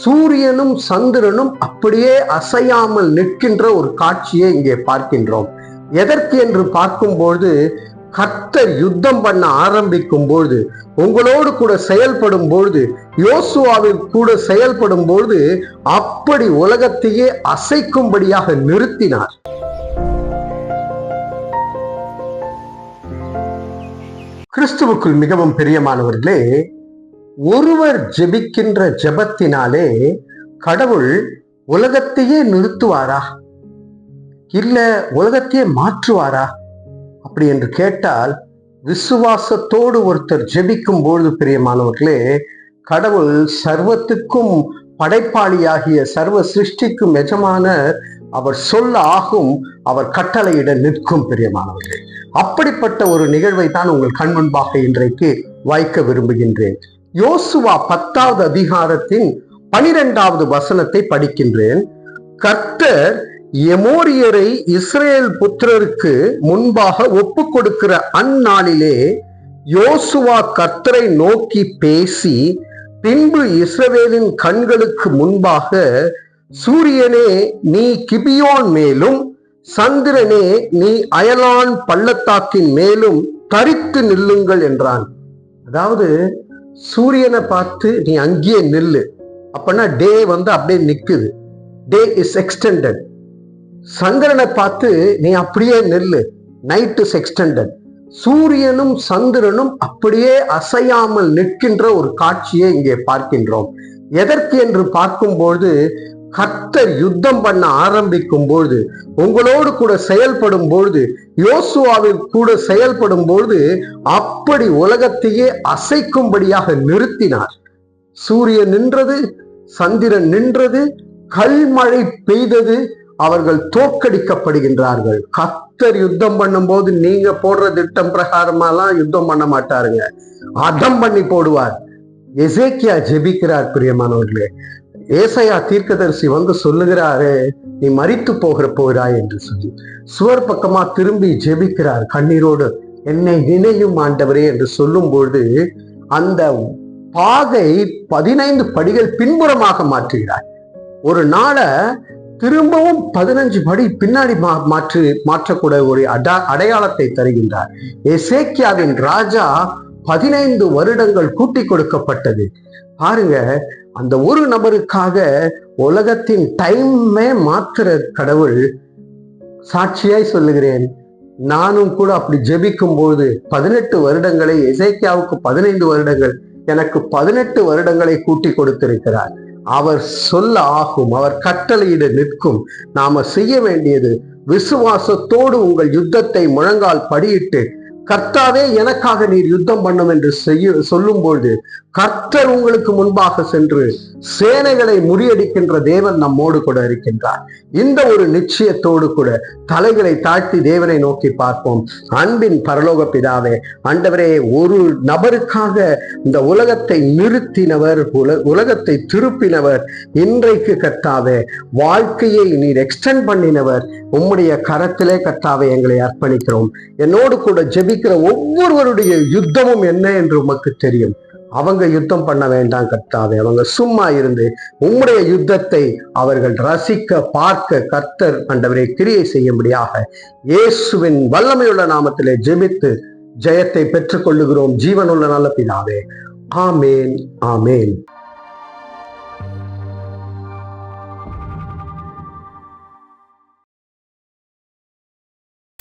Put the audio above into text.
சூரியனும் சந்திரனும் அப்படியே அசையாமல் நிற்கின்ற ஒரு காட்சியை இங்கே பார்க்கின்றோம். எதற்கு என்று பார்க்கும்போது கர்த்தர் யுத்தம் பண்ண ஆரம்பிக்கும் பொழுது உங்களோடு கூட செயல்படும் பொழுது யோசுவாவில் கூட செயல்படும் பொழுது அப்படி உலகத்தையே அசைக்கும்படியாக நிறுத்தினார். கிறிஸ்துவுக்குள் மிகவும் பிரியமானவர்களே ஒருவர் ஜெபிக்கின்ற ஜெபத்தினாலே கடவுள் உலகத்தையே நிறுத்துவாரா? இல்ல உலகத்தையே மாற்றுவாரா? அப்படி என்று கேட்டால் விசுவாசத்தோடு ஒருத்தர் ஜெபிக்கும் பொழுது பிரியமானவர்களே கடவுள் சர்வத்துக்கும் படைப்பாளியாகிய சர்வ சிருஷ்டிக்கும் எஜமான அவர் சொல்ல ஆகும் அவர் கட்டளையிட நிற்கும் பிரியமானவர்களே. அப்படிப்பட்ட ஒரு நிகழ்வை தான் உங்கள் கண் முன்பாக இன்றைக்கு வைக்க விரும்புகின்றேன். யோசுவா பத்தாவது அதிகாரத்தின் பனிரெண்டாவது வசனத்தை படிக்கின்றேன். கர்த்தர் எமோரியரை இஸ்ரேல் புத்திரருக்கு முன்பாக ஒப்பு கொடுக்கிற அந்நாளிலே யோசுவா கர்த்தரை நோக்கி பேசி பின்பு இஸ்ரவேலின் கண்களுக்கு முன்பாக சூரியனே நீ கிபியோன் மேலும் சந்திரனே நீ அயலான் பள்ளத்தாக்கின் மேலும் தரித்து நில்லுங்கள் என்றான். அதாவது சூரியனை பார்த்து நீ அங்கேயே நில்லு. அப்பனா டே வந்து அப்படியே நிக்குது. டே இஸ் எக்ஸ்டெண்டட் சந்திரனை பார்த்து நீ அப்படியே நெல்லு. நைட் இஸ் எக்ஸ்டெண்டட் சூரியனும் சந்திரனும் அப்படியே அசையாமல் நிற்கின்ற ஒரு காட்சியை இங்கே பார்க்கின்றோம். எதற்கு என்று பார்க்கும்போது கர்த்தர் யுத்தம் பண்ண ஆரம்பிக்கும் பொழுது உங்களோடு கூட செயல்படும் பொழுது யோசுவாவில் கூட செயல்படும் பொழுது அப்படி உலகத்தையே அசைக்கும்படியாக நிறுத்தினார். சூரியன் நின்றது சந்திரன் நின்றது கல்மழை பெய்தது அவர்கள் தோற்கடிக்கப்படுகின்றார்கள். கத்தர் யுத்தம் பண்ணும்போது நீங்க போடுற திட்டம் பிரகாரமாலாம் யுத்தம் பண்ண மாட்டாருங்க. அதம் பண்ணி போடுவார். எசேக்கியா ஜெபிக்கிறார் பிரியமானவர்களே. ஏசையா தீர்க்கதரிசி வந்து சொல்லுகிறாரே நீ மறித்து போகிற போகிறாய் என்று சொல்லி. சுவர் பக்கமா திரும்பி ஜெபிக்கிறார் கண்ணீரோடு. என்னை நினையும் ஆண்டவரே என்று சொல்லும் பொழுது அந்த பாகை பதினைந்து படிகள் பின்புறமாக மாற்றுகிறார். ஒரு நாளை திரும்பவும் பதினஞ்சு படி பின்னாடி மா மாற்று மாற்றக்கூட ஒரு அடா அடையாளத்தை தருகின்றார். எசேக்கியாவின் ராஜா பதினைந்து வருடங்கள் கூட்டி கொடுக்கப்பட்டது. பாருங்க அந்த ஒரு நபருக்காக உலகத்தின் டைமே மாற்றுற கடவுள் சாட்சியாய் சொல்லுகிறேன். நானும் கூட அப்படி ஜெபிக்கும் பொழுது பதினெட்டு வருடங்களை இசைக்கியாவுக்கு பதினைந்து வருடங்கள் எனக்கு பதினெட்டு வருடங்களை கூட்டி கொடுத்திருக்கிறார். அவர் சொல்ல ஆகும் அவர் கட்டளையிட நிற்கும். நாம செய்ய வேண்டியது விசுவாசத்தோடு உங்கள் யுத்தத்தை முழங்கால் படியிட்டு கர்த்தாவே எனக்காக நீர் யுத்தம் பண்ணும் என்று செய்ய சொல்லும் பொழுது கர்த்தர் உங்களுக்கு முன்பாக சென்று சேனைகளை முறியடிக்கின்ற தேவன் நம்மோடு கூட இருக்கின்றார். இந்த ஒரு நிச்சயத்தோடு கூட தலைகளை தாழ்த்தி தேவனை நோக்கி பார்ப்போம். அன்பின் பரலோக பிதாவே ஆண்டவரே ஒரு நபருக்காக இந்த உலகத்தை நிறுத்தினவர் உல உலகத்தை திருப்பினவர் இன்றைக்கு கர்த்தாவே வாழ்க்கையை நீர் எக்ஸ்டெண்ட் பண்ணினவர் உம்முடைய கரத்திலே கர்த்தாவை எங்களை அர்ப்பணிக்கிறோம். என்னோடு கூட ஜெபிக்கிற ஒவ்வொருவருடைய யுத்தமும் என்ன என்று உமக்கு தெரியும். அவங்க யுத்தம் பண்ண வேண்டாம் கர்த்தாவே. அவங்க சும்மா இருந்து உம்முடைய யுத்தத்தை அவர்கள் ரசிக்க பார்க்க கர்த்தர் ஆண்டவரை கிரியை செய்யும்படியாக இயேசுவின் வல்லமையுள்ள நாமத்திலே ஜெபித்து ஜெயத்தை பெற்றுக் கொள்ளுகிறோம் ஜீவனுள்ள நல்ல பிதாவே. ஆமேன் ஆமேன்.